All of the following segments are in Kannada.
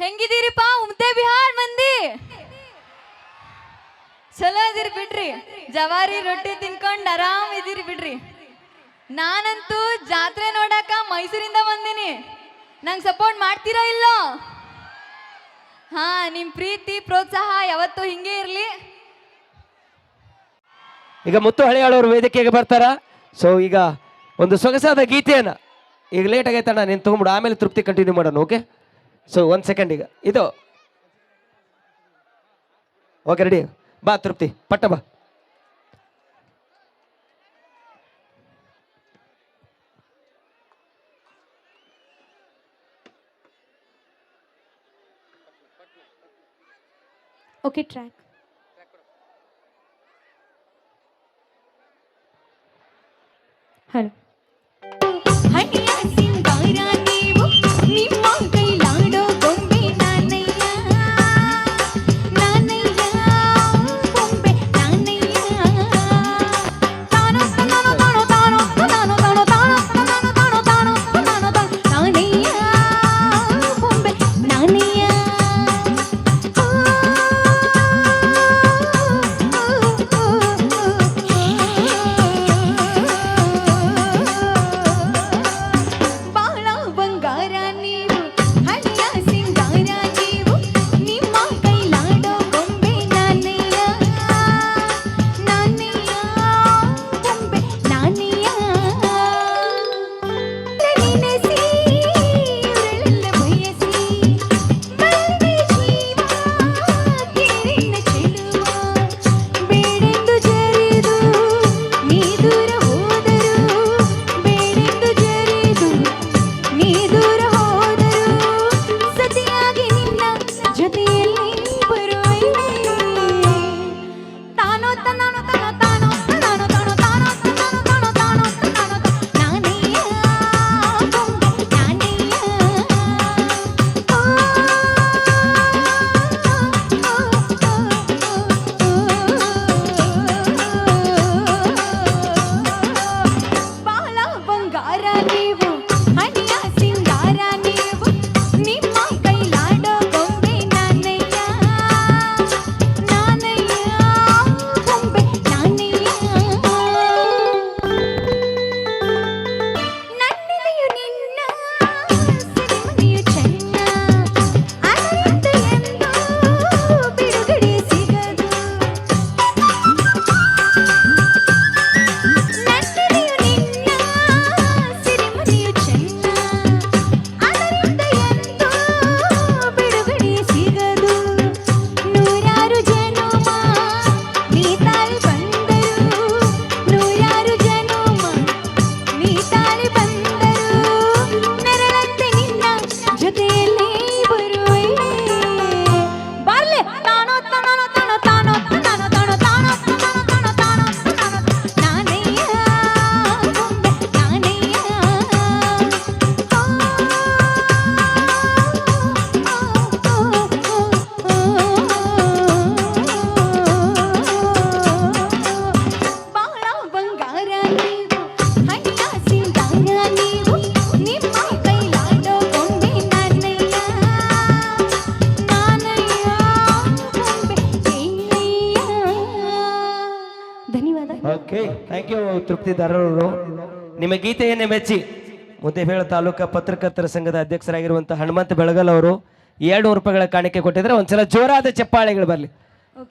ಹೆಂಗಿದ್ದೀರಿಪ್ಪ? ಉಮ್ತೆ ಬಿಹಾರ್ ಮಂದಿ. ಚಲೋ ಇದೀರಿ ಬಿಡ್ರಿ. ಜವಾರಿ ರೊಟ್ಟಿ ತಿನ್ಕೊಂಡ್ ಆರಾಮ್ ಇದೀರಿ ಬಿಡ್ರಿ. ನಾನಂತೂ ಜಾತ್ರೆ ನೋಡಾಕ ಮೈಸೂರಿಂದ ಬಂದೀನಿ. ನಂಗೆ ಸಪೋರ್ಟ್ ಮಾಡ್ತೀರಾ ಇಲ್ಲೋ? ಹಾ ನಿಮ್ಮ ಪ್ರೀತಿ, ಪ್ರೋತ್ಸಾಹ ಯಾವತ್ತೂ ಹಿಂಗೆ ಇರಲಿ. ಈಗ ಮುತ್ತು ಹಳಿಯಾಳವರು ವೇದಿಕೆಗೆ ಬರ್ತಾರ. ಸೊ ಈಗ ಒಂದು ಸೊಗಸಾದ ಗೀತೆಯನ್ನ ಈಗ ಲೇಟ್ ಆಗೈತಣ್ಣ ನೀನು ತೊಗೊಂಬಿಡು ಆಮೇಲೆ ತೃಪ್ತಿ ಕಂಟಿನ್ಯೂ ಮಾಡೋಣ ಓಕೆ ಸೊ ಒಂದು ಸೆಕೆಂಡ್ ಈಗ ಇದು ಓಕೆ ರೆಡಿ ಬಾ ತೃಪ್ತಿ ಪಟ್ಟ ಬಾ ಓಕೆ ಟ್ರ್ಯಾಕ್ ಹಲೋ ಥ್ಯಾಂಕ್ ತೃಪ್ತಿದಾರರು ನಿಮ್ಮ ಗೀತೆಯನ್ನೇ ಮೆಚ್ಚಿ ಮುದ್ದೇಬೇಳ ತಾಲೂಕಾ ಪತ್ರಕರ್ತರ ಸಂಘದ ಅಧ್ಯಕ್ಷರಾಗಿರುವಂತಹ ಹನುಮಂತ ಬೆಳಗಲ್ ಅವರು ಎರಡು ರೂಪಾಯಿಗಳ ಕಾಣಿಕೆ ಕೊಟ್ಟಿದ್ರೆ ಒಂದ್ಸಲ ಜೋರಾದ ಚಪ್ಪಾಳೆಗಳು ಬರಲಿ.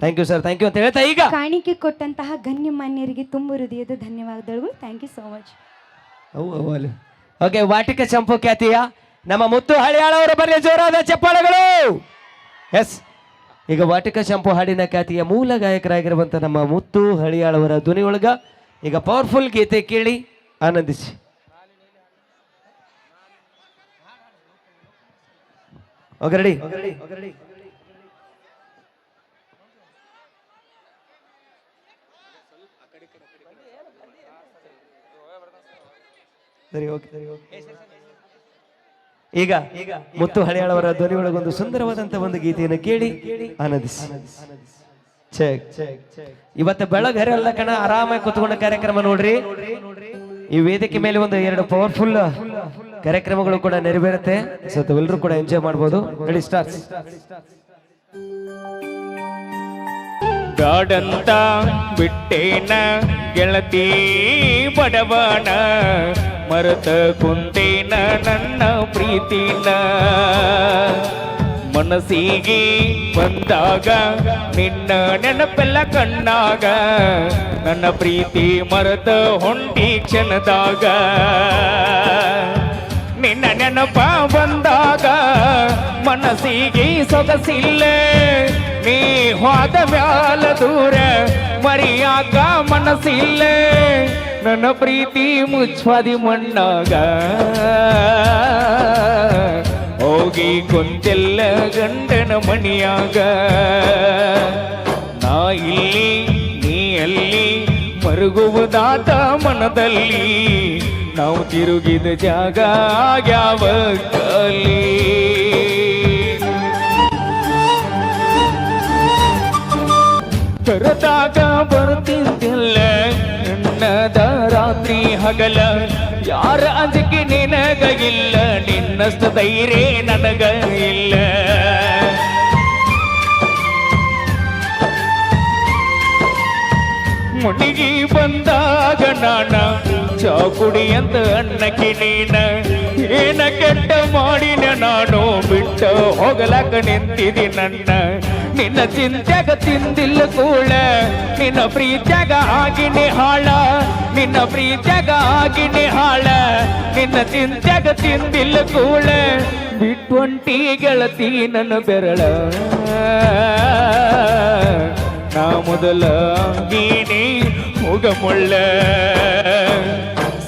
Thank you sir thank you ಅಂತ ಹೇಳ್ತಾ ಈಗ. ಕಾಣಿಕೆ ಕೊಟ್ಟಂತಹ ಗಣ್ಯಮಾನ್ಯರಿಗೆ ತುಂಬ ಹೃದಯದ ಧನ್ಯವಾದಗಳು. Thank you so much okay ವಾಟಿಕ ಚಂಪು ಖ್ಯಾತಿಯ ನಮ್ಮ ಮುತ್ತು ಹಳಿಯಾಳವರು ಬರಲಿ ಜೋರಾದ ಚಪ್ಪಾಳೆಗಳು. ಎಸ್ ಈಗ ವಾಟಿಕ ಚಂಪು ಹಾಡಿನ ಖ್ಯಾತಿಯ ಮೂಲ ಗಾಯಕರಾಗಿರುವಂಥ ನಮ್ಮ ಮುತ್ತು ಹಳಿಯಾಳವರ ಧ್ವನಿಯೊಳಗ ಈಗ ಪವರ್ಫುಲ್ ಗೀತೆ ಕೇಳಿ ಆನಂದಿಸಿ. ಒಗರಡಿ ರೆಡಿ ಸರಿ ಓಕೆ ಸರಿ ಓಕೆ ಈಗ ಈಗ ಮುತ್ತು ಹಳೆಯಾಳವರ ಧ್ವನಿ ಒಳಗೊಂದು ಸುಂದರವಾದಂತ ಒಂದು ಗೀತೆಯನ್ನು ಕೇಳಿ ಆನಂದಿಸಿ. ಇವತ್ತು ಬೆಳಗರೆಲ್ಲ ಕಣ ಆರಾಮಾಗಿ ಕುತ್ಕೊಂಡ ಕಾರ್ಯಕ್ರಮ ನೋಡ್ರಿ. ಈ ವೇದಿಕೆ ಮೇಲೆ ಒಂದು ಎರಡು ಪವರ್ಫುಲ್ ಕಾರ್ಯಕ್ರಮಗಳು ಕೂಡ ನೆರವೇರುತ್ತೆ. ಸೊ ಎಲ್ಲರೂ ಕೂಡ ಎಂಜಾಯ್ ಮಾಡ್ಬೋದು. ರೆಡಿ ಸ್ಟಾರ್ಟ್ ಗಾಡಂತ ಬಿಟ್ಟೇನ ಗೆಳತಿ ಬಡವನ, ಮರತ ಕುಂತೇನ ನನ್ನ ಪ್ರೀತಿನ. ಮನಸ್ಸಿಗೆ ಬಂದಾಗ ನಿನ್ನ ನೆನಪೆಲ್ಲ ಕಣ್ಣಾಗ, ನನ್ನ ಪ್ರೀತಿ ಮರೆತ ಹೊಂಟಿ ಕ್ಷಣದಾಗ. ನಿನ್ನ ನೆನಪ ಬಂದಾಗ ಮನಸ್ಸಿಗೆ ಸೊಗಸಿಲ್ಲ, ನೀ ಹೋದ ಮ್ಯಾಲ ದೂರ ಮರಿಯಾಗ ಮನಸ್ಸಿಲ್ಲ, ನನ್ನ ಪ್ರೀತಿ ಮುಚ್ಚಾದಿ ಮಣ್ಣಾಗ. ಹೋಗಿ ಕುಂತೆಲ್ಲ ಗಂಡನ ಮಣಿಯಾಗ. ನಾ ಇಲ್ಲಿ, ನೀ ಅಲ್ಲಿ ಮರುಗುವುದಾತ ಮನದಲ್ಲಿ. ನಾವು ತಿರುಗಿದ ಜಾಗ ಯಾವ ಕಲಿ ಕರೆದಾಗ ಬರ್ತಿದ್ದಿಲ್ಲ ಎಣ್ಣದ ರಾತ್ರಿ. ಹಗಲ. ಯಾರ ಅಂಜಿಕೆ ನಿನಗ ಇಲ್ಲ ನಿನ್ನಷ್ಟು ಧೈರ್ಯ ನನಗ ಇಲ್ಲ ಮುಡಿಗಿ ಬಂದಾಗ ನಾನ ಚಾಕುಡಿ ಅಂತ ಅನ್ನಕ್ಕೆ ನೀನ. ಏನ ಕೆಟ್ಟ ಮಾಡಿನ ನಾನು ಬಿಟ್ಟ ಹೋಗಲಕ ನಿಂತಿದಿ ನನ್ನ. ನಿನ್ನ ಚಿಂತ್ಯಾಗ ತಿಂದಿಲ್ಲ ಕೂಳ ನಿನ್ನ ಪ್ರೀತ್ಯಾಗ ಆಗಿನಿ ಹಾಳ ನಿನ್ನ ಪ್ರೀತ್ಯಾಗ ಆಗಿನಿ ಹಾಳ ನಿನ್ನ ಚಿಂತ್ಯಾಗ ತಿಂದಿಲ್ಲ ಕೂಳ ಬಿಟ್ಟೊಂಟಿ ಗೆಳತಿ ನನ್ನ ಬೆರಳ ನಾ ಮೊದಲ ನೀನೇ ಹೋಗಮೊಳ್ಳ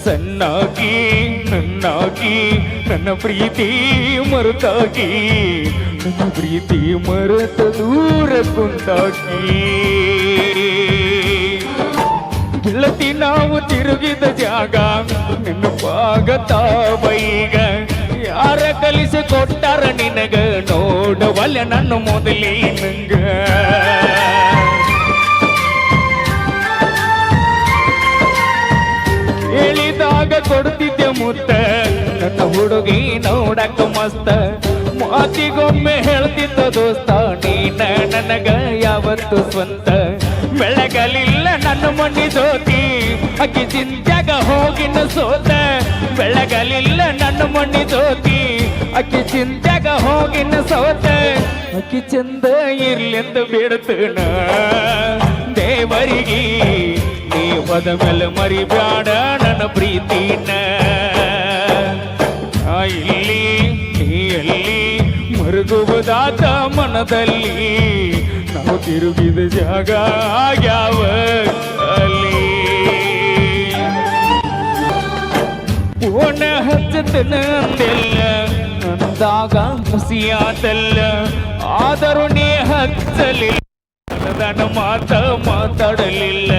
ಸಣ್ಣಾಗಿ ನನ್ನಾಗಿ ನನ್ನ ಪ್ರೀತಿ ಮರುತಾಗಿ ಪ್ರೀತಿ ಮರೆತ ದೂರ ಕುಂತಾಕಿ ಗೆಳತಿ ನಾವು ತಿರುಗಿದ ಜಾಗ, ನಿನ್ನ ಪಾಗತ ಬೈಗ. ಯಾರ ಕಲಿಸಿ ಕೊಟ್ಟಾರ ನಿನಗ ನೋಡವಲ್ಲ ನನ್ನ ಮೊದಲೇ ನಂಗ. ಹೇಳಿದಾಗ ಕೊಡ್ತಿದ್ದೆ ಮುತ್ತ, ನನ್ನ ಹುಡುಗಿ ನೋಡಕ್ಕ ಮಸ್ತ. ಮಾತಿಗೊಮ್ಮೆ ಹೇಳ್ತಿದ್ದ ದೋಸ್ತ ನೀನ ನನಗ ಯಾವತ್ತು ಸ್ವಂತ ಬೆಳಗಲಿಲ್ಲ ನನ್ನ ಮಣ್ಣಿ ಸೋತಿ ಅಕ್ಕಿ ಚಿಂತ್ಯಾಗ ಹೋಗಿನ ಸೋತ ಬೆಳಗಲಿಲ್ಲ ನನ್ನ ಮಣ್ಣಿ ಸೋತಿ ಅಕ್ಕಿ ಚಿಂತ್ಯಾಗ ಹೋಗಿನ ಸೋತ ಅಕ್ಕಿ ಚಂದ ಇರ್ಲೆಂದು ಬಿಡ್ತನ ದೇವರಿಗೆ. ನೀ ಹೋದ ಮೇಲೆ ಮರಿಬ್ಯಾಡ ನನ್ನ ಪ್ರೀತಿನ. ಇಲ್ಲಿ ಮರುಗುವುದಾತ ಮನದಲ್ಲಿ ನಾವು ತಿರುಗಿದ ಜಾಗ ಯಾವ ಅಲ್ಲಿ ಓಣ ಹಚ್ಚತನ ನಂದಾಗ ಅಂದಾಗ ಮುಸಿಯಾದಲ್ಲ ಆದರೂ ನೀ ಹಚ್ಚಲಿಲ್ಲ, ನನ್ನ ಮಾತ ಮಾತಾಡಲಿಲ್ಲ.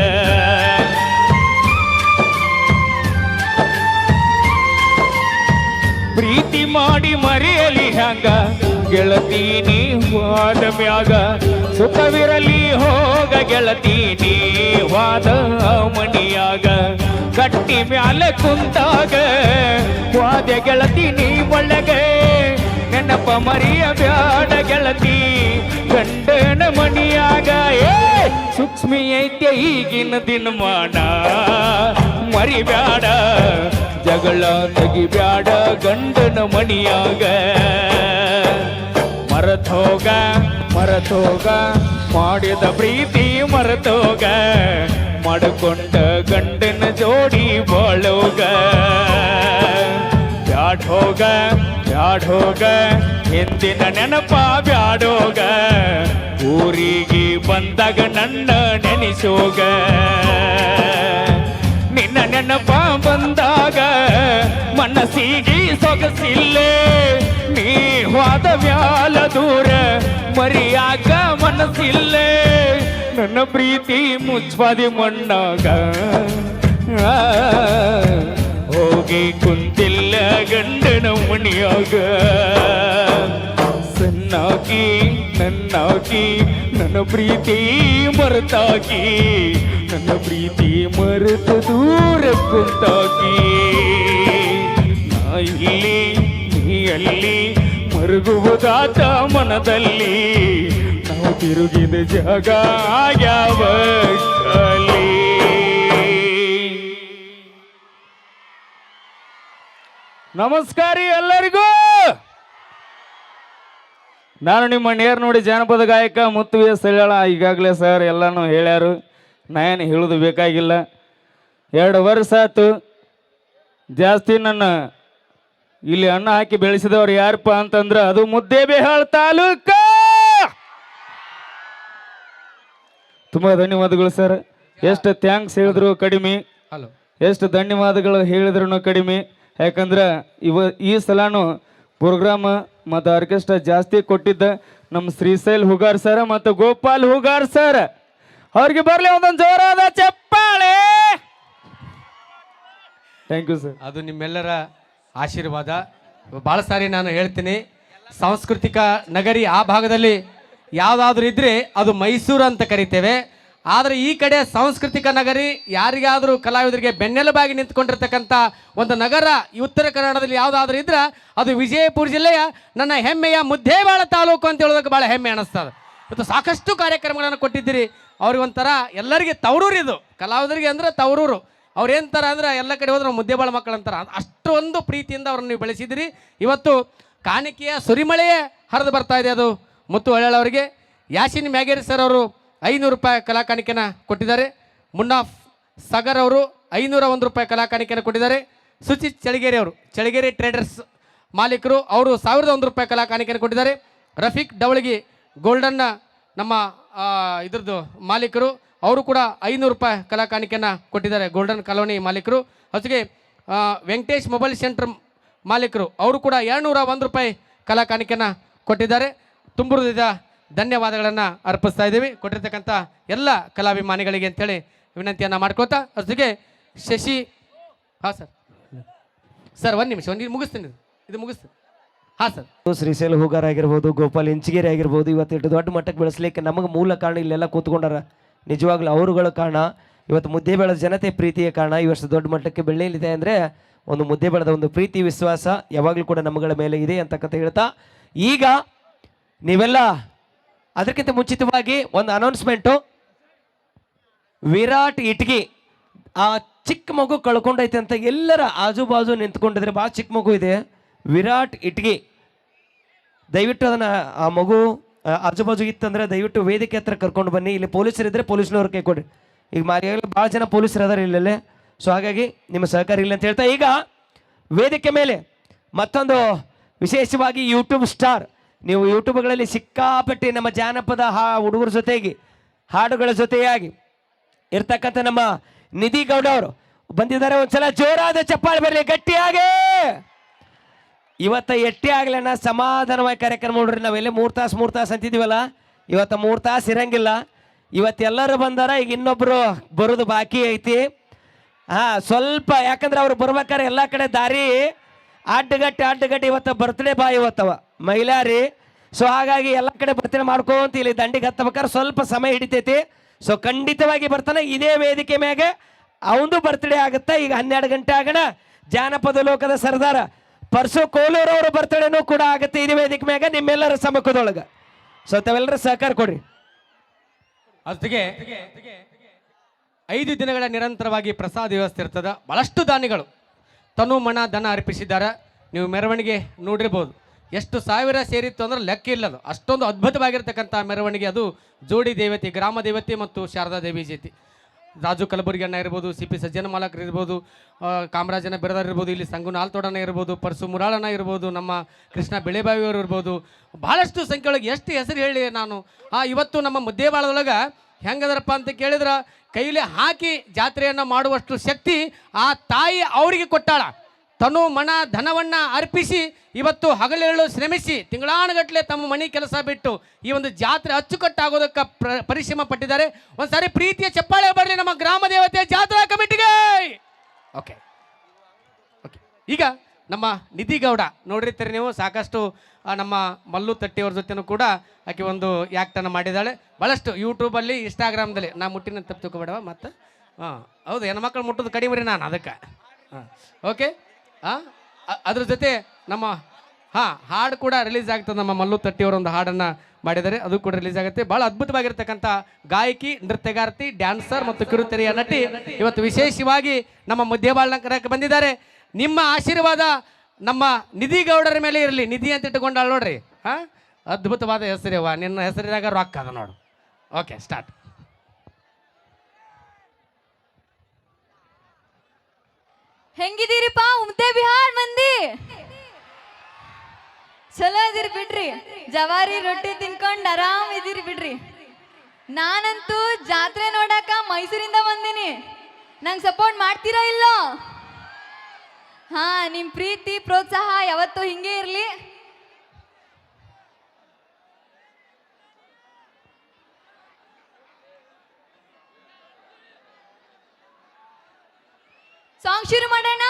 ಪ್ರೀತಿ ಮಾಡಿ ಮರೆಯಲಿ ಹ್ಯಾಂಗ ಗೆಳತಿ ನೀ ವಾದ ಮ್ಯಾಗ ಸುಖವಿರಲಿ, ಹೋಗ ಗೆಳತೀನಿ ವಾದ ಮಣಿಯಾಗ. ಕಟ್ಟಿ ಮ್ಯಾಲ ಕುಂತಾಗ ವಾದ ಗೆಳತೀನಿ ಒಳಗೆ ನೆನಪ ಮರಿಯ ಬ್ಯಾಡ ಗೆಳತಿ, ಗಂಡನ ಮಣಿಯಾಗ. ಏ, ಸೂಕ್ಷ್ಮಿ ಐತೆ ಈಗಿನ ದಿನಮಾನ. ಮರಿಬ್ಯಾಡ, ಜಗಳ ತೆಗಿಬ್ಯಾಡ ಗಂಡನ ಮಣಿಯಾಗ. ಮರತೋಗ ಮರತೋಗ, ಮಾಡಿದ ಪ್ರೀತಿ ಮರತೋಗ, ಮಾಡಿಕೊಂಡ ಗಂಡನ ಜೋಡಿ ಬಾಳೋಗ. ಬ್ಯಾಡೋಗ ಬ್ಯಾಡೋಗ ಎಂದಿನ ನೆನಪ ಬ್ಯಾಡೋಗ. ಊರಿಗೆ ಬಂದಾಗ ನನ್ನ ನೆನೆಸೋಗ. ಹೋದ ವ್ಯಾಲ ದೂರ ಮರಿಯಾಗ ಮನಸ್ಸಿಲ್ಲೇ. ನನ್ನ ಪ್ರೀತಿ ಮುಚ್ವಾದಿ ಮಣ್ಣಾಗ. ಹೋಗಿ ಕುಂತಿಲ್ಲ ಗಂಡನ ಮಣಿಯಾಗ. ಸಣ್ಣಾಗಿ ನನ್ನಾಗಿ ನನ್ನ ಪ್ರೀತಿ ಮರೆತಾಗಿ ನನ್ನ ಪ್ರೀತಿ ಮರ್ತ ದೂರ ಕುಂತಾಗಿ ನಾ ಇಲ್ಲಿ, ನೀ ಅಲ್ಲಿ ಮರುಗುವುದಾತ ಮನದಲ್ಲಿ. ನಾವು ತಿರುಗಿದ ಜಗ ಯಾವ ನಮಸ್ಕಾರಿ ಎಲ್ಲರಿಗೂ. ನಾನು ನಿಮ್ಮ ನೇರ್ ನೋಡಿ ಜಾನಪದ ಗಾಯಕ ಮುತ್ತು ಎಸ್ ಈಗಾಗಲೇ ಸರ್ ಎಲ್ಲನೂ ಹೇಳ್ಯಾರು. ನಾನು ಹೇಳೋದು ಬೇಕಾಗಿಲ್ಲ. ಎರಡು ವರ್ಷ ಆಯ್ತು. ಜಾಸ್ತಿ ನನ್ನ ಇಲ್ಲಿ ಅನ್ನ ಹಾಕಿ ಬೆಳೆಸಿದವ್ರು ಯಾರಪ್ಪ ಅಂತಂದ್ರೆ ಅದು ಮುದ್ದೇಬೇಹಾಳ್ ತಾಲೂಕ! ತುಂಬ ಧನ್ಯವಾದಗಳು ಸರ್. ಎಷ್ಟು ಥ್ಯಾಂಕ್ಸ್ ಹೇಳಿದ್ರು ಕಡಿಮೆ. ಎಷ್ಟು ಧನ್ಯವಾದಗಳು ಹೇಳಿದ್ರು ಕಡಿಮೆ. ಯಾಕಂದ್ರೆ ಇವ ಈ ಸಲಾನು ಪ್ರೋಗ್ರಾಮ್ ಮತ್ತು ಆರ್ಕೆಸ್ಟ್ರಾ ಜಾಸ್ತಿ ಕೊಟ್ಟಿದ್ದ ನಮ್ಮ ಶ್ರೀಶೈಲ್ ಹುಗಾರ್ ಸರ್ ಮತ್ತು ಗೋಪಾಲ್ ಹುಗಾರ್ ಸರ್. ಅವ್ರಿಗೆ ಬರಲಿ ಒಂದೊಂದು ಜೋರಾದ ಚಪ್ಪಾಳೆ! ಥ್ಯಾಂಕ್ ಯು ಸರ್ ಅದು ನಿಮ್ಮೆಲ್ಲರ ಆಶೀರ್ವಾದ. ಭಾಳ ಸಾರಿ ನಾನು ಹೇಳ್ತೀನಿ, ಸಾಂಸ್ಕೃತಿಕ ನಗರಿ ಆ ಭಾಗದಲ್ಲಿ ಯಾವುದಾದ್ರೂ ಇದ್ದರೆ ಅದು ಮೈಸೂರು ಅಂತ ಕರಿತೇವೆ. ಆದರೆ ಈ ಕಡೆ ಸಾಂಸ್ಕೃತಿಕ ನಗರಿ ಯಾರಿಗಾದರೂ ಕಲಾವಿದರಿಗೆ ಬೆನ್ನೆಲುಬಾಗಿ ನಿಂತ್ಕೊಂಡಿರ್ತಕ್ಕಂಥ ಒಂದು ನಗರ ಈ ಉತ್ತರ ಕನ್ನಡದಲ್ಲಿ ಯಾವುದಾದ್ರೂ ಇದ್ರೆ ಅದು ವಿಜಯಪುರ ಜಿಲ್ಲೆಯ ನನ್ನ ಹೆಮ್ಮೆಯ ಮುದ್ದೇಬಾಳ ತಾಲೂಕು ಅಂತ ಹೇಳೋದಕ್ಕೆ ಭಾಳ ಹೆಮ್ಮೆ ಅನ್ನಿಸ್ತದೆ ಮತ್ತು ಸಾಕಷ್ಟು ಕಾರ್ಯಕ್ರಮಗಳನ್ನು ಕೊಟ್ಟಿದ್ದೀರಿ. ಅವ್ರಿಗೆ ಒಂಥರ ಎಲ್ಲರಿಗೆ ತವರೂರು ಇದು ಕಲಾವಿದರಿಗೆ ಅಂದ್ರೆ ತವರೂರು ಅವ್ರು ಏನಂತಾರ ಅಂದ್ರೆ ಎಲ್ಲ ಕಡೆ ಹೋದ್ರೆ ಮುದ್ದೆಬಾಳ ಮಕ್ಕಳು ಅಂತಾರ. ಅಷ್ಟೊಂದು ಪ್ರೀತಿಯಿಂದ ಅವ್ರನ್ನ ನೀವು ಬೆಳೆಸಿದಿರಿ. ಇವತ್ತು ಕಾಣಿಕೆಯ ಸುರಿಮಳೆಯೇ ಹರಿದು ಬರ್ತಾ ಇದೆ ಅದು. ಮುತ್ತು ಅವರಿಗೆ. ಯಾಸಿನ್ ಮ್ಯಾಗೇರಿ ಸರ್ ಅವರು ಐನೂರು ರೂಪಾಯಿ ಕಲಾಕಾಣಿಕೆನ ಕೊಟ್ಟಿದ್ದಾರೆ. ಮುನ್ನಾಫ್ ಸಾಗರ್ ಅವರು ಐನೂರ ಒಂದು ರೂಪಾಯಿ ಕಲಾ ಕಾಣಿಕೆನ ಕೊಟ್ಟಿದ್ದಾರೆ. ಸುಚಿತ್ ಚಳಿಗೇರಿ ಅವರು. ಚಳಿಗೇರಿ ಟ್ರೇಡರ್ಸ್ ಮಾಲೀಕರು ಅವರು ಸಾವಿರದ ಒಂದು ರೂಪಾಯಿ ಕಲಾ ಕಾಣಿಕೆನ ಕೊಟ್ಟಿದ್ದಾರೆ. ರಫೀಕ್ ಡವಳಗಿ, ಗೋಲ್ಡನ್ನ ನಮ್ಮ ಇದ್ರದ್ದು ಮಾಲೀಕರು. ಅವರು ಕೂಡ ಐನೂರು ರೂಪಾಯಿ ಕಲಾ ಕೊಟ್ಟಿದ್ದಾರೆ. ಗೋಲ್ಡನ್ ಕಾಲೋನಿ ಮಾಲೀಕರು. ಜೊತೆಗೆ ವೆಂಕಟೇಶ್ ಮೊಬೈಲ್ ಸೆಂಟರ್ ಮಾಲೀಕರು, ಅವರು ಕೂಡ ಎರಡುನೂರ ಒಂದು ರೂಪಾಯಿ ಕಲಾ ಕೊಟ್ಟಿದ್ದಾರೆ. ತುಂಬ ಧನ್ಯವಾದಗಳನ್ನು ಅರ್ಪಿಸ್ತಾ ಇದ್ದೀವಿ. ಕೊಟ್ಟಿರ್ತಕ್ಕಂಥ ಎಲ್ಲ ಕಲಾಭಿಮಾನಿಗಳಿಗೆ ಅಂತೇಳಿ ವಿನಂತಿಯನ್ನು ಅದ್ರ ಜೊತೆಗೆ ಶಶಿ, ಹಾಂ ಸರ್. ಸರ್, ಒಂದು ನಿಮಿಷ, ಒಂದು ಮುಗಿಸ್ತೀನಿ ಇದು. ಇದು ಮುಗಿಸ್ತೀನಿ. ಹಾಂ ಸರ್. ಶ್ರೀಶೈಲ ಹೂಗಾರ್ ಆಗಿರ್ಬೋದು, ಗೋಪಾಲ್ ಇಂಚಿಗೇರಿ ಆಗಿರ್ಬೋದು, ಇವತ್ತು ಇಟ್ಟು ದೊಡ್ಡ ಮಟ್ಟಕ್ಕೆ ಬೆಳೆಸಲಿಕ್ಕೆ ನಮಗೆ ಮೂಲ ಕಾರಣ ಇಲ್ಲೆಲ್ಲ ಕೂತ್ಕೊಂಡಾರ. ನಿಜವಾಗ್ಲೂ ಅವರುಗಳ ಕಾರಣ, ಇವತ್ತು ಮುದ್ದೆ ಬೆಳೆದ ಜನತೆ ಪ್ರೀತಿಯ ಕಾರಣ ಇವಷ್ಟು ದೊಡ್ಡ ಮಟ್ಟಕ್ಕೆ ಬೆಳೆಯಲಿದೆ ಅಂದರೆ ಒಂದು ಮುದ್ದೆ ಬೆಳೆದ ಒಂದು ಪ್ರೀತಿ, ವಿಶ್ವಾಸ ಯಾವಾಗಲೂ ಕೂಡ ನಮ್ಮಗಳ ಮೇಲೆ ಇದೆ ಅಂತಕ್ಕಂಥ ಹೇಳ್ತಾ, ಈಗ ನೀವೆಲ್ಲ ಅದಕ್ಕಿಂತ ಮುಂಚಿತವಾಗಿ ಒಂದು ಅನೌನ್ಸ್ಮೆಂಟು ವಿರಾಟ್ ಇಟ್ಗಿ, ಆ ಚಿಕ್ಕ ಮಗು ಕಳ್ಕೊಂಡೈತೆ ಅಂತ ಎಲ್ಲರ ಆಜು ಬಾಜು ನಿಂತ್ಕೊಂಡಿದ್ರೆ ಭಾಳ ಚಿಕ್ಕ ಮಗು ಇದೆ. ವಿರಾಟ್ ಇಟ್ಗಿ, ದಯವಿಟ್ಟು ಅದನ್ನು ಆ ಮಗು ಆ, ಆಜು ಬಾಜು ಇತ್ತಂದ್ರೆ ದಯವಿಟ್ಟು ವೇದಿಕೆ ಹತ್ರ ಕರ್ಕೊಂಡು ಬನ್ನಿ. ಇಲ್ಲಿ ಪೊಲೀಸರು ಇದ್ದರೆ ಪೊಲೀಸ್ನವ್ರ ಕೈ ಕೊಡಿ. ಈಗ ಮಾರಿಯಾಗಲಿ ಭಾಳ ಜನ ಪೊಲೀಸರು ಅದಾರ ಇಲ್ಲಲ್ಲೇ. ಸೊ ಹಾಗಾಗಿ ನಿಮ್ಮ ಸಹಕಾರ ಇಲ್ಲ ಅಂತ ಹೇಳ್ತಾ ಈಗ ವೇದಿಕೆ ಮೇಲೆ ಮತ್ತೊಂದು ವಿಶೇಷವಾಗಿ ಯೂಟ್ಯೂಬ್ ಸ್ಟಾರ್ ನೀವು ಯೂಟ್ಯೂಬ್ಗಳಲ್ಲಿ ಸಿಕ್ಕಾಪಟ್ಟೆ ನಮ್ಮ ಜಾನಪದ ಹಾ ಹುಡುಗರ ಜೊತೆಗೆ ಹಾಡುಗಳ ಜೊತೆಯಾಗಿ ಇರ್ತಕ್ಕಂಥ ನಮ್ಮ ನಿಧಿ ಗೌಡ ಅವರು ಬಂದಿದ್ದಾರೆ. ಒಂದ್ಸಲ ಜೋರಾದ ಚಪ್ಪಾಳೆ ಬರಲಿ ಗಟ್ಟಿಯಾಗಿ! ಇವತ್ತ ಎಟ್ಟಿ ಆಗ್ಲಣ್ಣ ಸಮಾಧಾನವಾಗಿ ಕಾರ್ಯಕ್ರಮ ನೋಡ್ರಿ ನಾವೆಲ್ಲ ಮೂರು ತಾಸು ಮೂರು ತಾಸು ಅಂತಿದ್ದೀವಲ್ಲ? ಇವತ್ತು ಮೂರು ತಾಸು ಇರಂಗಿಲ್ಲ. ಇವತ್ತೆಲ್ಲರೂ ಬಂದಾರ, ಈಗ ಇನ್ನೊಬ್ಬರು ಬರೋದು ಬಾಕಿ ಐತಿ. ಹಾಂ, ಸ್ವಲ್ಪ, ಯಾಕಂದ್ರೆ ಅವ್ರು ಬರ್ಬೇಕಾರೆ ಎಲ್ಲ ಕಡೆ ದಾರಿ. ಅಡ್ಡಗಟ್ಟಿ ಅಡ್ಡಗಟ್ಟಿ ಇವತ್ತು ಬರ್ತ್ಡೇ ಬಾ ಇವತ್ತವ, ಮಹಿಳಾರಿ. ಸೊ ಹಾಗಾಗಿ ಎಲ್ಲ ಕಡೆ ಬರ್ತ್ಡೇ ಮಾಡ್ಕೊಂತ ಇಲ್ಲಿ ದಂಡಿಗೆ ಹತ್ತಬೇಕಾದ್ರೆ ಸ್ವಲ್ಪ ಸಮಯ ಹಿಡಿತೈತಿ. ಸೊ ಖಂಡಿತವಾಗಿ ಬರ್ತಾನೆ. ಇದೇ ವೇದಿಕೆ ಮ್ಯಾಗೆ ಅವಂದು ಬರ್ತ್ಡೇ ಆಗುತ್ತೆ. ಈಗ ಹನ್ನೆರಡು ಗಂಟೆ ಆಗೋಣ. ಜಾನಪದ ಲೋಕದ ಸರ್ದಾರ ಪರ್ಸು ಕೋಲೂರು ಅವರು ಬರ್ತಡೇನೂ ಕೂಡ ಆಗುತ್ತೆ. ಇದೇ ವೇದಿಕೆ ಮ್ಯಾಗ ನಿಮ್ಮೆಲ್ಲರ ಸಮಕದೊಳಗೆ ಸೊ, ತಾವೆಲ್ಲರೂ ಸಹಕಾರ ಕೊಡ್ರಿ. ಅದಕ್ಕೆ ಐದು ದಿನಗಳ ನಿರಂತರವಾಗಿ ಪ್ರಸಾದ ವ್ಯವಸ್ಥೆ ಇರ್ತದೆ. ಬಹಳಷ್ಟು ದಾನಿಗಳು ತನು ಮಣ ದನ ಅರ್ಪಿಸಿದ್ದಾರೆ. ನೀವು ಮೆರವಣಿಗೆ ನೋಡಿರ್ಬೋದು. ಎಷ್ಟು ಸಾವಿರ ಸೇರಿತ್ತು ಅಂದ್ರೆ ಲೆಕ್ಕ ಇಲ್ಲದು. ಅಷ್ಟೊಂದು ಅದ್ಭುತವಾಗಿರ್ತಕ್ಕಂಥ ಮೆರವಣಿಗೆ. ಅದು ಜೋಡಿ ದೇವತೆ, ಗ್ರಾಮ ದೇವತೆ ಮತ್ತು ಶಾರದಾ ದೇವಿ ಜೊತೆ. ರಾಜು ಕಲಬುರ್ಗಿ ಅಣ್ಣ ಇರ್ಬೋದು, ಸಿ ಪಿ ಸಜ್ಜನ ಮಾಲಕರು ಇರ್ಬೋದು ಕಾಮರಾಜನ ಬಿರದಾರ್ ಇರ್ಬೋದು, ಇಲ್ಲಿ ಸಂಗು ನಾಲ್ತೋಡನ ಇರ್ಬೋದು, ಪರ್ಸು ಮುರಾಳನ ಇರ್ಬೋದು, ನಮ್ಮ ಕೃಷ್ಣ ಬೆಳೆಬಾವಿಯವರು ಇರ್ಬೋದು. ಭಾಳಷ್ಟು ಸಂಖ್ಯೆಯೊಳಗೆ ಎಷ್ಟು ಹೆಸರು ಹೇಳಿ ನಾನು, ಆ, ಇವತ್ತು ನಮ್ಮ ಮುದ್ದೇಬಾಳದೊಳಗೆ ಹೆಂಗದರಪ್ಪ ಅಂತ ಕೇಳಿದ್ರೆ, ಕೈಲಿ ಹಾಕಿ ಜಾತ್ರೆಯನ್ನು ಮಾಡುವಷ್ಟು ಶಕ್ತಿ ಆ ತಾಯಿ ಅವರಿಗೆ ಕೊಟ್ಟಾಳ. ತನು ಮನ ಧನವನ್ನ ಅರ್ಪಿಸಿ ಇವತ್ತು ಹಗಲೆರಳು ಶ್ರಮಿಸಿ ತಿಂಗಳಾನುಗಟ್ಟಲೆ ತಮ್ಮ ಮನೆ ಕೆಲಸ ಬಿಟ್ಟು ಈ ಒಂದು ಜಾತ್ರೆ ಅಚ್ಚುಕಟ್ಟಾಗೋದಕ್ಕೆ ಪ್ರ, ಪರಿಶ್ರಮ ಪಟ್ಟಿದ್ದಾರೆ. ಒಂದ್ಸಾರಿ ಪ್ರೀತಿಯ ಚಪ್ಪಾಳೆ ಬರಲಿ ನಮ್ಮ ಗ್ರಾಮ ದೇವತೆ ಜಾತ್ರಾ ಕಮಿಟಿಗೆ! ಓಕೆ ಓಕೆ ಈಗ ನಮ್ಮ ನಿಧಿ ಗೌಡ, ನೋಡಿರ್ತೀರಿ ನೀವು, ಸಾಕಷ್ಟು ನಮ್ಮ ಮಲ್ಲು ತಟ್ಟಿಯವ್ರ ಜೊತೆನೂ ಕೂಡ ಆಕೆ ಒಂದು ಆ್ಯಕ್ಟನ್ನು ಮಾಡಿದ್ದಾಳೆ. ಭಾಳಷ್ಟು ಯೂಟ್ಯೂಬಲ್ಲಿ ಇನ್ಸ್ಟಾಗ್ರಾಮ್ದಲ್ಲಿ ನಾ ಮುಟ್ಟಿನ ತಪ್ಪು ತಿಳ್ಕೊಬೇಡವ ಮತ್ತು? ಹಾಂ, ಹೌದು, ಹೆಣ್ಮಕ್ಳು ಮುಟ್ಟೋದು ಕಡಿಮೆ ರೀ ನಾನು ಅದಕ್ಕೆ. ಹಾಂ ಓಕೆ ಅದ್ರ ಜೊತೆ ನಮ್ಮ, ಹಾ, ಹಾಡು ಕೂಡ ರಿಲೀಸ್ ಆಗ್ತದೆ. ನಮ್ಮ ಮಲ್ಲು ತಟ್ಟಿಯವರ ಒಂದು ಹಾಡನ್ನ ಮಾಡಿದ್ದಾರೆ. ಅದು ಕೂಡ ರಿಲೀಸ್ ಆಗುತ್ತೆ. ಬಹಳ ಅದ್ಭುತವಾಗಿರ್ತಕ್ಕಂಥ ಗಾಯಕಿ, ನೃತ್ಯಗಾರ್ತಿ, ಡ್ಯಾನ್ಸರ್ ಮತ್ತು ಕಿರುತೆರೆಯ ನಟಿ ಇವತ್ತು ವಿಶೇಷವಾಗಿ ನಮ್ಮ ಮಧ್ಯಬಾಳನಕರಕ್ಕೆ ಬಂದಿದ್ದಾರೆ. ನಿಮ್ಮ ಆಶೀರ್ವಾದ ನಮ್ಮ ನಿಧಿ ಗೌಡರ ಮೇಲೆ ಇರಲಿ. ನಿಧಿ ಅಂತ ಇಟ್ಟುಕೊಂಡಾಳ ನೋಡ್ರಿ. ಹಾ? ಅದ್ಭುತವಾದ ಹೆಸರಿವ ನಿನ್ನ ಹೆಸರಿನಾಗ ರೊಕ್ಕ ಅದ ನೋಡು. ಓಕೆ ಸ್ಟಾರ್ಟ್ ಹೆಂಗಿದ್ದೀರಿಪ್ಪ? ಉಮ್ತೆ ಬಿಹಾರ್ ಮಂದಿ. ಚಲೋ ಇದೀರಿ ಬಿಡ್ರಿ. ಜವಾರಿ ರೊಟ್ಟಿ ತಿನ್ಕೊಂಡ್ ಆರಾಮ್ ಇದೀರಿ ಬಿಡ್ರಿ. ನಾನಂತೂ ಜಾತ್ರೆ ನೋಡಾಕ ಮೈಸೂರಿಂದ ಬಂದಿನಿ. ನಂಗೆ ಸಪೋರ್ಟ್ ಮಾಡ್ತೀರಾ ಇಲ್ಲೋ? ಹಾ ನಿಮ್ಮ ಪ್ರೀತಿ, ಪ್ರೋತ್ಸಾಹ ಯಾವತ್ತೂ ಹಿಂಗೆ ಇರ್ಲಿ. ಸಾಂಗ್ ಶುರು ಮಾಡೋಣ.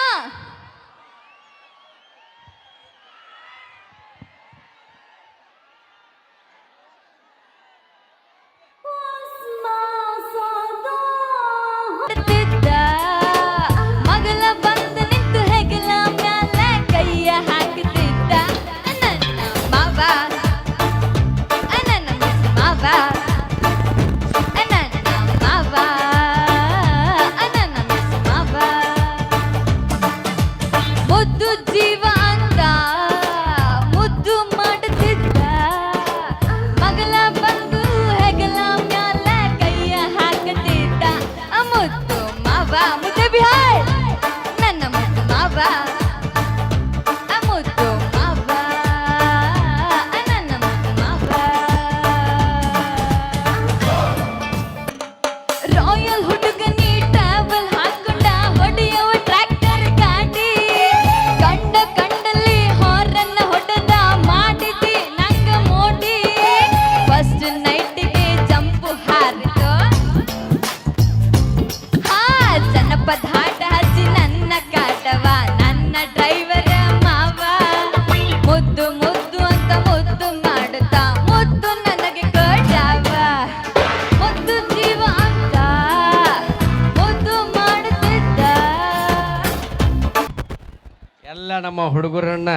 ನಮ್ಮ ಹುಡುಗರನ್ನ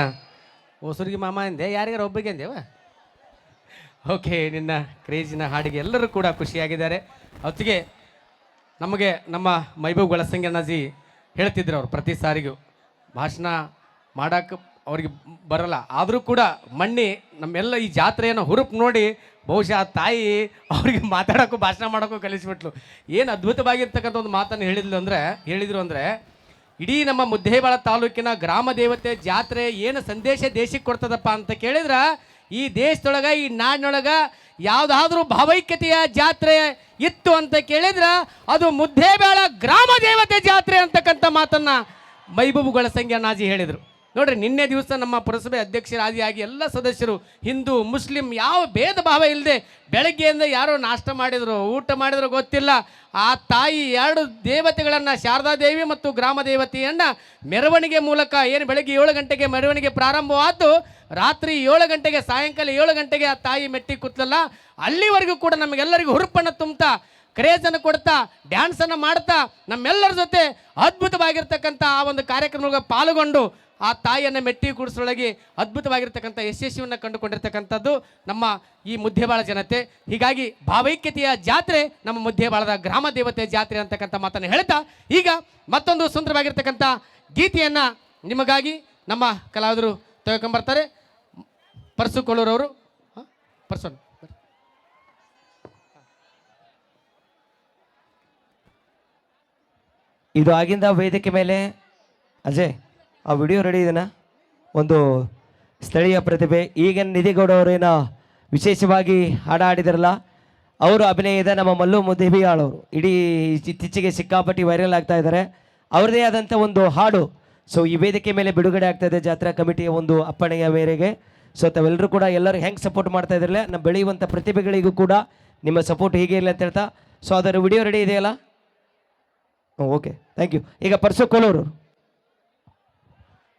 ಹೊಸರಿಗೆ ಮಾಮ ಅಂದೆ, ಯಾರಿಗಾರ ಒಬ್ಬಗೆ ಅಂದೇವ ಓಕೆ ನಿನ್ನ ಕ್ರೇಜಿನ ಹಾಡಿಗೆ ಎಲ್ಲರೂ ಕೂಡ ಖುಷಿಯಾಗಿದ್ದಾರೆ. ಅವತ್ತಿಗೆ ನಮಗೆ ನಮ್ಮ ಮೈಬೂಬ್ ಗಳಸಂಗನಾಜಿ ಹೇಳ್ತಿದ್ರು ಅವ್ರು ಪ್ರತಿ ಸಾರಿಗೂ. ಭಾಷಣ ಮಾಡಕ್ಕೆ ಅವ್ರಿಗೆ ಬರಲ್ಲ, ಆದರೂ ಕೂಡ ಮಣ್ಣಿ ನಮ್ಮೆಲ್ಲ ಈ ಜಾತ್ರೆಯನ್ನು ಹುರುಪು ನೋಡಿ ಬಹುಶಃ ತಾಯಿ ಅವ್ರಿಗೆ ಮಾತಾಡೋಕ್ಕೂ, ಭಾಷಣ ಮಾಡೋಕ್ಕೂ ಕಲಿಸ್ಬಿಟ್ಲು. ಏನು ಅದ್ಭುತವಾಗಿರ್ತಕ್ಕಂಥ ಒಂದು ಮಾತನ್ನು ಹೇಳಿದ್ಲು ಅಂದರೆ, ಹೇಳಿದರು ಅಂದರೆ ಇಡೀ ನಮ್ಮ ಮುದ್ದೇಬಾಳ ತಾಲೂಕಿನ ಗ್ರಾಮ ದೇವತೆ ಜಾತ್ರೆ ಏನು ಸಂದೇಶ ದೇಶಕ್ಕೆ ಕೊಡ್ತದಪ್ಪ ಅಂತ ಕೇಳಿದ್ರೆ, ಈ ದೇಶದೊಳಗೆ, ಈ ನಾಡಿನೊಳಗೆ ಯಾವುದಾದ್ರೂ ಭಾವೈಕ್ಯತೆಯ ಜಾತ್ರೆ ಇತ್ತು ಅಂತ ಕೇಳಿದ್ರೆ, ಅದು ಮುದ್ದೇಬೇಳ ಗ್ರಾಮ ದೇವತೆ ಜಾತ್ರೆ ಅಂತಕ್ಕಂಥ ಮಾತನ್ನು ಮೈಬೂಬುಗಳ ಸಂಖ್ಯೆ ನಾಜಿ ಹೇಳಿದರು. ನೋಡ್ರಿ, ನಿನ್ನೆ ದಿವಸ ನಮ್ಮ ಪುರಸಭೆ ಅಧ್ಯಕ್ಷರಾದಿಯಾಗಿ ಎಲ್ಲ ಸದಸ್ಯರು, ಹಿಂದೂ, ಮುಸ್ಲಿಂ, ಯಾವ ಭೇದ ಭಾವ ಇಲ್ಲದೆ ಬೆಳಗ್ಗೆಯಿಂದ ಯಾರೋ ನಾಷ್ಟ ಮಾಡಿದರು, ಊಟ ಮಾಡಿದ್ರು ಗೊತ್ತಿಲ್ಲ. ಆ ತಾಯಿ ಎರಡು ದೇವತೆಗಳನ್ನು, ಶಾರದಾ ದೇವಿ ಮತ್ತು ಗ್ರಾಮ ದೇವತೆಯನ್ನು ಮೆರವಣಿಗೆ ಮೂಲಕ ಏನು ಬೆಳಗ್ಗೆ ಏಳು ಗಂಟೆಗೆ ಮೆರವಣಿಗೆ ಪ್ರಾರಂಭವಾದ್ದು, ರಾತ್ರಿ ಏಳು ಗಂಟೆಗೆ, ಸಾಯಂಕಾಲ ಏಳು ಗಂಟೆಗೆ ಆ ತಾಯಿ ಮೆಟ್ಟಿ ಕೂತ್ಲಲ್ಲ, ಅಲ್ಲಿವರೆಗೂ ಕೂಡ ನಮಗೆಲ್ಲರಿಗೂ ಹುರುಪನ್ನು ತುಂಬ್ತಾ ಕ್ರೇಜನ್ನು ಕೊಡ್ತಾ ಡ್ಯಾನ್ಸನ್ನು ಮಾಡ್ತಾ, ನಮ್ಮೆಲ್ಲರ ಜೊತೆ ಅದ್ಭುತವಾಗಿರ್ತಕ್ಕಂಥ ಆ ಒಂದು ಕಾರ್ಯಕ್ರಮಗಳಿಗೆ ಪಾಲ್ಗೊಂಡು ಆ ತಾಯಿಯನ್ನು ಮೆಟ್ಟಿ ಕೂಡಿಸೊಳಗೆ ಅದ್ಭುತವಾಗಿರ್ತಕ್ಕಂಥ ಯಶಸ್ವಿಯನ್ನು ಕಂಡುಕೊಂಡಿರ್ತಕ್ಕಂಥದ್ದು ನಮ್ಮ ಈ ಮುದ್ದೆಬಾಳ ಜನತೆ. ಹೀಗಾಗಿ ಭಾವೈಕ್ಯತೆಯ ಜಾತ್ರೆ ನಮ್ಮ ಮುದ್ದೆಬಾಳದ ಗ್ರಾಮ ದೇವತೆ ಜಾತ್ರೆ ಅಂತಕ್ಕಂಥ ಮಾತನ್ನು ಹೇಳ್ತಾ, ಈಗ ಮತ್ತೊಂದು ಸುಂದರವಾಗಿರ್ತಕ್ಕಂಥ ಗೀತೆಯನ್ನು ನಿಮಗಾಗಿ ನಮ್ಮ ಕಲಾವಿದರು ತೆಗೆದುಕೊಂಡ್ಬರ್ತಾರೆ ಪರ್ಸು ಕೊಳ್ಳೂರವರು ಹಾಂ? ಪರ್ಸನ್ ಇದು ಆಗಿಂದ ವೇದಿಕೆ ಮೇಲೆ, ಅಜಯ್ ಆ ವಿಡಿಯೋ ರೆಡಿ ಇದೆಯಾ ಒಂದು ಸ್ಥಳೀಯ ಪ್ರತಿಭೆ. ಈಗ ನಿಧಿಗೌಡ ಅವರೇನ ವಿಶೇಷವಾಗಿ ಹಾಡ ಆಡಿದಾರಲ್ಲ ಅವರು ಅಭಿನಯದ ನಮ್ಮ ಮಲ್ಲು ಅವರು ಇಡೀ ಇತ್ತೀಚೆಗೆ ಸಿಕ್ಕಾಪಟ್ಟಿ ವೈರಲ್ ಆಗ್ತಾ ಇದ್ದಾರೆ ಅವ್ರದ್ದೇ ಆದಂಥ ಒಂದು ಹಾಡು. ಸೊ ಈ ವೇದಿಕೆ ಮೇಲೆ ಬಿಡುಗಡೆ ಆಗ್ತಾ ಇದೆ ಜಾತ್ರಾ ಕಮಿಟಿಯ ಒಂದು ಅಪ್ಪಣೆಯ ಮೇರೆಗೆ. ಸೊ ತಾವೆಲ್ಲರೂ ಕೂಡ ಎಲ್ಲರೂ ಹೆಂಗೆ ಸಪೋರ್ಟ್ ಮಾಡ್ತಾ ಇದ್ರಲ್ಲ ನಮ್ಮ ಬೆಳೆಯುವಂಥ ಪ್ರತಿಭೆಗಳಿಗೂ ಕೂಡ ನಿಮ್ಮ ಸಪೋರ್ಟ್ ಹೀಗೆ ಇರಲಿ ಅಂತ ಹೇಳ್ತಾ. ಸೊ ಅದರ ವಿಡಿಯೋ ರೆಡಿ ಇದೆಯಲ್ಲ? ಓಕೆ ಥ್ಯಾಂಕ್ ಯು ಈಗ ಪರ್ಸು ಕೋಲೂರು.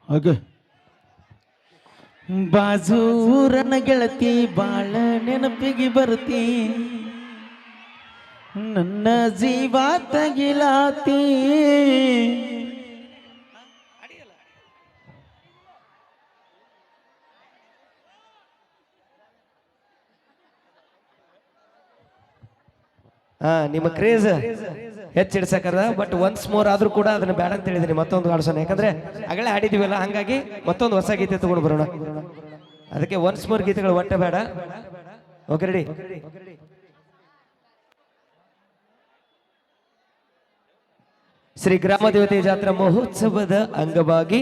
ಹಾಗೆ. ಬಾಜೂರನ ಗೆಳತಿ ಬಾಳ ನೆನಪಿಗೆ ಬರ್ತಿ ನನ್ನ ಜೀವ ತಗಿಲಾತಿ. ನಿಮ್ಮ ಕ್ರೇಜ್ ಹೆಚ್ಚಿಡ್ಸಕದ ಬಟ್ ಒನ್ಸ್ ಮೋರ್ ಆದ್ರೂ ಕೂಡ ಅದನ್ನ ಬೇಡ ಅಂತ ಹೇಳಿದ್ರಿ ಮತ್ತೊಂದು ಹಾಡ್ಸೋಣ. ಯಾಕಂದ್ರೆ ಅಗಳೇ ಆಡಿದಿವಲ್ಲ ಹಂಗಾಗಿ ಮತ್ತೊಂದು ಹೊಸ ಗೀತೆ ತಗೊಂಡು ಬರೋಣ. ಅದಕ್ಕೆ ಒನ್ಸ್ ಮೋರ್ ಗೀತೆಗಳು ಒಟ್ಟೆ ಬೇಡ. ಓಕೆ ರೆಡಿ ಶ್ರೀ ಗ್ರಾಮ ದೇವತೆ ಜಾತ್ರಾ ಮಹೋತ್ಸವದ ಅಂಗವಾಗಿ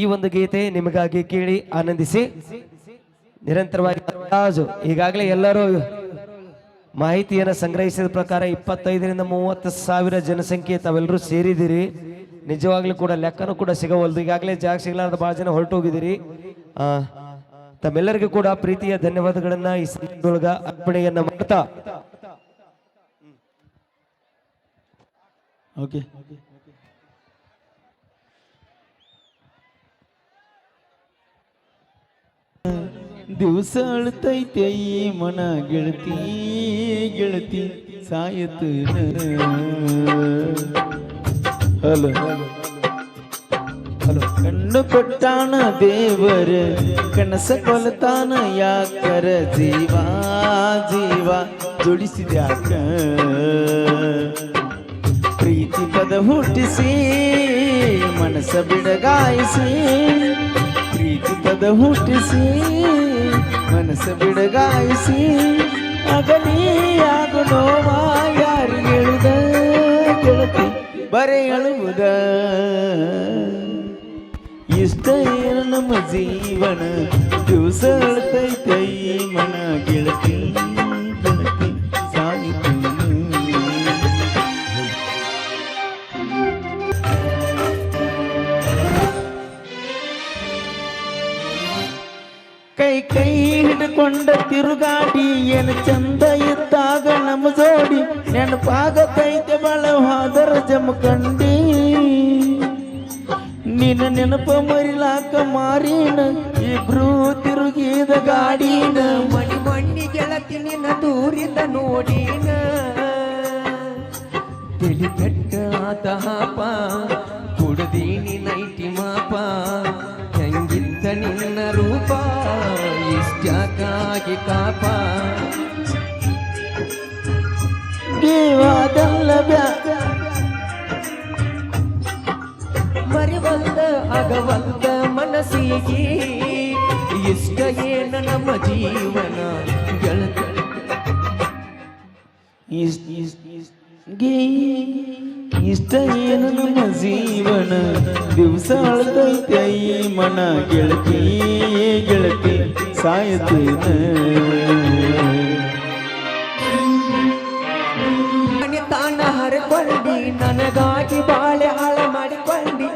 ಈ ಒಂದು ಗೀತೆ ನಿಮಗಾಗಿ ಕೇಳಿ ಆನಂದಿಸಿ, ನಿರಂತರವಾಗಿ ಈಗಾಗಲೇ ಎಲ್ಲರೂ ಮಾಹಿತಿಯನ್ನು ಸಂಗ್ರಹಿಸಿದ ಪ್ರಕಾರ ಇಪ್ಪತ್ತೈದರಿಂದ ಮೂವತ್ತು ಸಾವಿರ ಜನಸಂಖ್ಯೆ ತಾವೆಲ್ಲರೂ ಸೇರಿದ್ದೀರಿ. ನಿಜವಾಗ್ಲೂ ಕೂಡ ಲೆಕ್ಕನೂ ಕೂಡ ಸಿಗವಲ್ದು. ಈಗಾಗಲೇ ಜಾಗ ಸಿಗಲಾರ್ದ ಭಾಳ ಜನ ಹೊರಟೋಗಿದ್ದೀರಿ. ತಮ್ಮೆಲ್ಲರಿಗೂ ಕೂಡ ಪ್ರೀತಿಯ ಧನ್ಯವಾದಗಳನ್ನ ಈ ಸಂದರ್ಭದೊಳಗ ಅರ್ಪಣೆಯನ್ನ ಮಾಡ್ತಾ. ಓಕೆ ದಿವಸ ಅಳ್ತೈತೆ ಈ ಮನ ಗೆಳತಿ ಗೆಳತಿ, ಸಾಯತು ಹಲೋ. ಹಲೋ. ಕಣ್ಣು ಕೊಟ್ಟಾನ ದೇವರ, ಕನಸ ಕೊಲತಾನ ಯಾಕರ ಜೀವ ಜೀವ ಜೋಡಿಸಿದ್ಯಾಕ ಪ್ರೀತಿ ಪದ ಹುಟ್ಟಿಸಿ, ಮನಸ್ಸ ಬಿಡಗಾಯಿಸಿ ಪದ ಹುಟ್ಟಿಸಿ ಮನಸ್ಸು ಬಿಡಗಾಯಿಸಿ ಅಗಲಿಯಾಗು ನೋವ ಯಾರು ಹೇಳುದ ಗೆಳತಿ ಬರೆ ಅಳುವುದ ಇಷ್ಟ ಏನು ನಮ್ಮ ಜೀವನ ದಿವಸ ಅಳ್ತೈತೆ ತಿರುಗಾಡಿ ಏನು ಚಂದ ಇದ್ದಾಗ ನಮ್ಮ ಜೋಡಿ ನೆನಪಾಗತೈತೆ ಬಳ ಹಾದರ ಜಮಕಂಡಿ ನಿನ್ನ ನೆನಪ ಮರಿಲಾಕ ದೇವಾದಲ್ಲ ಬ್ಯಾ ಮರಿವಲ್ದ ಅಗವಲ್ದ ಮನಸ್ಸಿಗೆ ಇಷ್ಟ ಏನ ನಮ್ಮ ಜೀವನ? ಇಷ್ಟ ಏನು ನಮ್ಮ ಜೀವನ? ದಿವಸ ಅಳ್ತೈತೆ ಮನ. ಗೆಳತಿ ಗೆಳತಿ ಸಾಯತೇನ ನನಗಾಗಿ ಬಾಳೆ ಹಾಳ ಮಾಡಿಕೊಂಡಿ,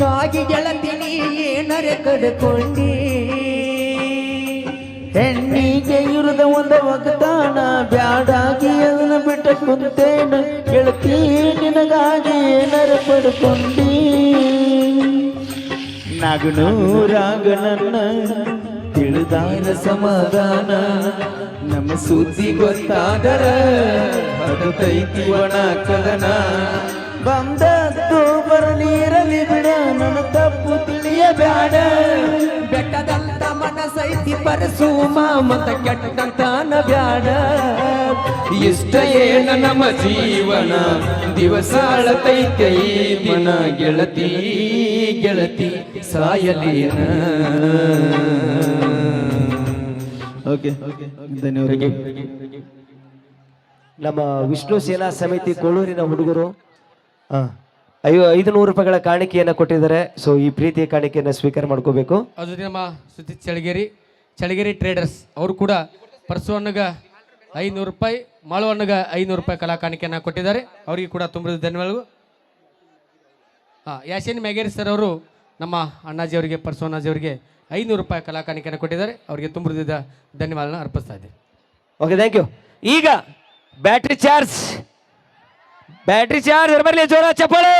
ಗಾಗಿ ಗೆಳತಿನಿ ಏನರೆ ಕಡ್ಕೊಂಡಿ ಹೆಣ್ಣಿಗೆ ಇರುದ ಒಂದ ಒಗತಾನ ಬ್ಯಾಡಾಗಿ ಅದನ್ನ ಬಿಟ್ಟ ಕುಂತೇನ, ಗೆಳತಿ ನಿನಗಾಗಿ ಏನರ ಪಡ್ಕೊಂಡಿ. ನಾಗನೂರಾಗ ನನ್ನ ತಿಳಿದಾರ ಸಮಾಧಾನ, ನಮ್ಮ ಸುದ್ದಿ ಗೊತ್ತಾದರ ಹದತೈತಿ ಒಣ ಕದನ. ಬಂದದ್ದು ಬರಲಿರಲಿ ಬಿಡ ನನ್ನ ತಪ್ಪು ತಿಳಿಯಬೇಡ. ಬೆಟ್ಟದಂತ ಮನಸೈತಿ ಪರಸು ಮತ ಕೆಟ್ಟಂತಾನ ಬ್ಯಾಡ ಇಷ್ಟ ಏನ ನಮ್ಮ ಜೀವನ ದಿವಸ ಅಳತೈತೆ ಮನ ಗೆಳತಿ ಗೆಳತಿ ಸಾಯಲೇನ. ಓಕೆ ಧನ್ಯವಾದ ನಮ್ಮ ವಿಷ್ಣು ಸೇನಾ ಸಮಿತಿ ಕೋಳೂರಿನ ಹುಡುಗರು ಐವ ಐದು ನೂರು ರೂಪಾಯಿಗಳ ಕಾಣಿಕೆಯನ್ನು ಕೊಟ್ಟಿದ್ದಾರೆ. ಸೊ ಈ ಪ್ರೀತಿಯ ಕಾಣಿಕೆಯನ್ನು ಸ್ವೀಕಾರ ಮಾಡ್ಕೋಬೇಕು. ಅದು ನಮ್ಮ ಸುದ್ದಿ ಚಳಗೇರಿ ಚಳಗೇರಿ ಟ್ರೇಡರ್ಸ್ ಅವರು ಕೂಡ ಪರಸುವಣ್ಣಗ ಐನೂರು ರೂಪಾಯಿ ಮಾಳು ಹಣ್ಣುಗ ಐನೂರು ರೂಪಾಯಿ ಕಲಾ ಕಾಣಿಕೆಯನ್ನ ಕೊಟ್ಟಿದ್ದಾರೆ. ಅವರಿಗೆ ಕೂಡ ತುಂಬಿದ ಧನ್ಯವಾದಗಳು. ಹಾಂ ಯಾಶಿನ್ ಮ್ಯಾಗೇರಿ ಸರ್ ಅವರು ನಮ್ಮ ಅಣ್ಣಾಜಿ ಅವರಿಗೆ ಪರಸು ಅಣ್ಣಾಜಿ ಅವರಿಗೆ ಐನೂರು ರೂಪಾಯಿ ಕಲಾ ಕಾಣಿಕೆಯನ್ನು ಕೊಟ್ಟಿದ್ದಾರೆ. ಅವರಿಗೆ ತುಂಬಿದ ಧನ್ಯವಾದನ ಅರ್ಪಿಸ್ತಾ ಇದ್ದೀನಿ. ಓಕೆ ಥ್ಯಾಂಕ್ ಯು ಈಗ ಬ್ಯಾಟ್ರಿ ಚಾರ್ಜ್ ಬ್ಯಾಟ್ರಿ ಚಾರ್ಜ್ ಬರಲಿ ಜೋರ ಚಪ್ಪಾಳೆ